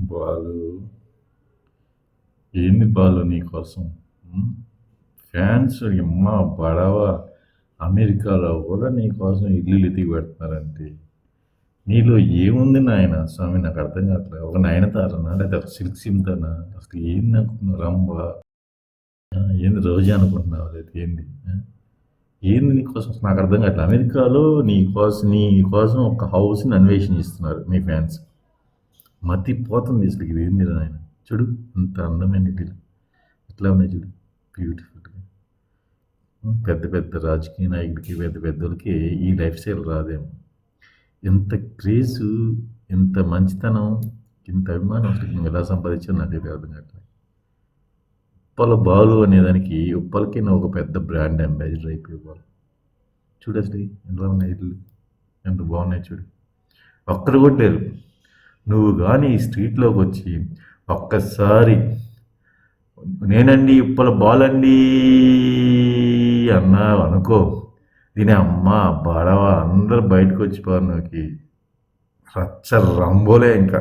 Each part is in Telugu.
బాలు. ఏంది బాలు నీకోసం ఫ్యాన్స్ అమ్మ బడవ. అమెరికాలో కూడా నీకోసం ఇల్లు ఎతికి పెడుతున్నారంటే. నీలో ఏముంది నాయన? స్వామి నాకు అర్థం కావట్లేదు ఒక నయనతారనా లేదా ఒక సిల్క్ సిమ్తనా అసలు ఏంది అనుకుంటున్నావు? రంభ. ఏంది రోజా అనుకుంటున్నావు? లేదా ఏంది? ఏంది నీకోసం నాకు అర్థం కావట్లేదు అమెరికాలో నీ కోసం నీ కోసం ఒక హౌస్ని అన్వేషిస్తున్నారు మీ ఫ్యాన్స్. మతి పోతుంది అసలు ఇది ఏంది నాయన చూడు అంత అందమైన ఇల్లు ఎట్లా ఉన్నాయి చూడు. బ్యూటిఫుల్గా పెద్ద పెద్ద రాజకీయ నాయకుడికి పెద్ద పెద్దోళ్ళకి ఈ లైఫ్ స్టైల్ రాదేమో. ఎంత క్రేజు ఎంత మంచితనం ఇంత అభిమానం అసలు నువ్వు ఎలా సంపాదించావు నాకైతే అర్థం కావట్లేదు. ఉప్పల బాలు అనేదానికి ఉప్పలకి నువ్వు ఒక పెద్ద బ్రాండ్ అంబాసిడర్ అయిపోయి బాలు. చూడు అసలు ఎలా ఉన్నాయి ఇల్లు ఎంత బాగున్నాయి చూడు. ఒక్కరు కూడా లేరు. నువ్వు కానీ ఈ స్ట్రీట్లోకి వచ్చి ఒక్కసారి నేనండి ఇప్పల బాలండి అన్నావు అనుకో దీని అమ్మ బడవ అందరు బయటకు వచ్చిపోయారు నాకు. రచ్చ రంబోలే ఇంకా.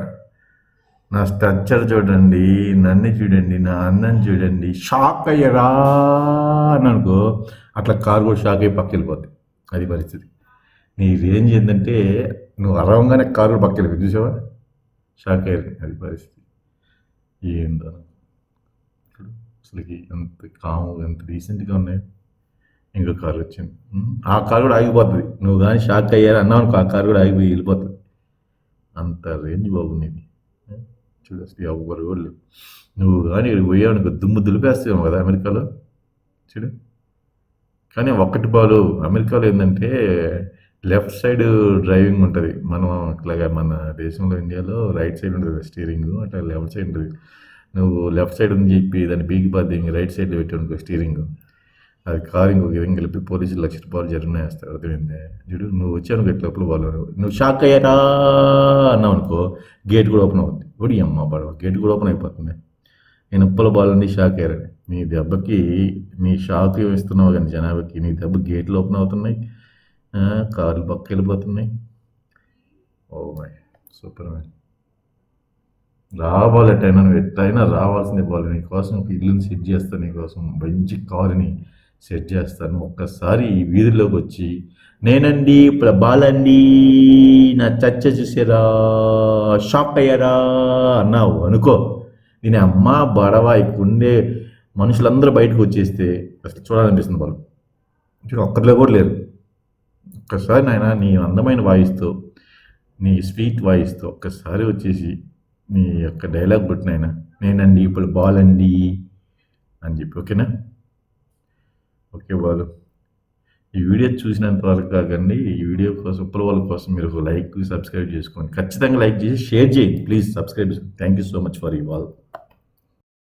నా స్ట్రక్చర్ చూడండి నన్ను చూడండి నా అందం చూడండి షాక్ అయ్యరా అని అనుకో అట్లా కారు కూడా షాక్ అయ్యి పక్క వెళ్ళిపోద్ది. అది పరిస్థితి. నీ రేంజ్ ఏంటంటే నువ్వు అరవంగానే కారు కూడా పక్క వెళ్ళిపోయింది చూసావా? షాక్ అయ్యారు అది పరిస్థితి. ఏందో. చూడు అసలుకి ఎంత కాము ఎంత రీసెంట్గా ఉన్నాయి. ఇంకో కారు వచ్చింది. ఆ కారు కూడా ఆగిపోతుంది నువ్వు కానీ షాక్ అయ్యారు అన్నావు అనుకో ఆ కారు కూడా ఆగిపోయి వెళ్ళిపోతుంది అంత రేంజ్ బాగుండేది చూడు అసలు ఎవ్వరు కూడా లేవు నువ్వు కానీ ఇక్కడికి పోయావు దుమ్ము దులిపేస్తావు కదా అమెరికాలో? చూడు. కానీ ఒక్కటి బాలు అమెరికాలో ఏంటంటే లెఫ్ట్ సైడ్ డ్రైవింగ్ ఉంటుంది. మనం ఇట్లాగా మన దేశంలో ఇండియాలో రైట్ సైడ్ ఉంటుంది స్టీరింగ్. అట్లా లెఫ్ట్ సైడ్ ఉంటుంది. నువ్వు లెఫ్ట్ సైడ్ అని చెప్పి దాన్ని బీగి బాద్ది రైట్ సైడ్లో పెట్టానుకో స్టీరింగ్. అది కారు ఇంకొక విధంగా కలిపి పోలీసులు లక్ష రూపాయలు జరిగిన వేస్తారు. అర్థమైంది? చూడు నువ్వు వచ్చాను ఎట్లప్పుడు వాళ్ళు నువ్వు షాక్ అయ్యారా అన్నావు అనుకో గేట్ కూడా ఓపెన్ అవుతుంది ఒడి అమ్మ పడవ గేట్ కూడా ఓపెన్ అయిపోతుంది. నేను ఉప్పల బాలని షాక్ అయ్యారని. నీ దెబ్బకి నీ షాక్ ఇస్తున్నావు కానీ జనాభాకి నీ దెబ్బ గేట్లు ఓపెన్ అవుతున్నాయి. కార్లు పక్క వెళ్ళిపోతున్నాయి ఓ మై సూపర్ మ్యాన్ రావాలటైనా నువ్వు ఎట్టయినా రావాల్సిందే బాలు నీకోసం ఒక ఇల్లుని సెట్ చేస్తాను నీకోసం మంచి కారుని సెట్ చేస్తాను ఒక్కసారి ఈ వీధిలోకి వచ్చి నేనండి బాలండి నా చచ్చ చూసారా షాక్ అయ్యారా అన్నావు అనుకో. నేను అమ్మ బడవ ఇక్కడుండే మనుషులందరూ బయటకు వచ్చేస్తే అసలు చూడాలనిపిస్తుంది వాళ్ళు చూడు ఒక్కరిలో కూడా లేరు. ఒక్కసారి నాయన నీ అందమైన వాయిస్తో నీ స్వీట్ వాయిస్తో ఒక్కసారి వచ్చేసి నీ యొక్క డైలాగ్ కొట్టినైనా నేనండి ఇప్పుడు బాల్ అండి అని చెప్పి ఓకేనా? ఓకే బాలు. ఈ వీడియో చూసినంత వరకు కాకండి ఈ వీడియో కోసం ఉప్పల వాళ్ళ కోసం మీరు ఒక లైక్ సబ్స్క్రైబ్ చేసుకోండి. ఖచ్చితంగా లైక్ చేసి షేర్ చేయండి. Please subscribe thank you so much for you all.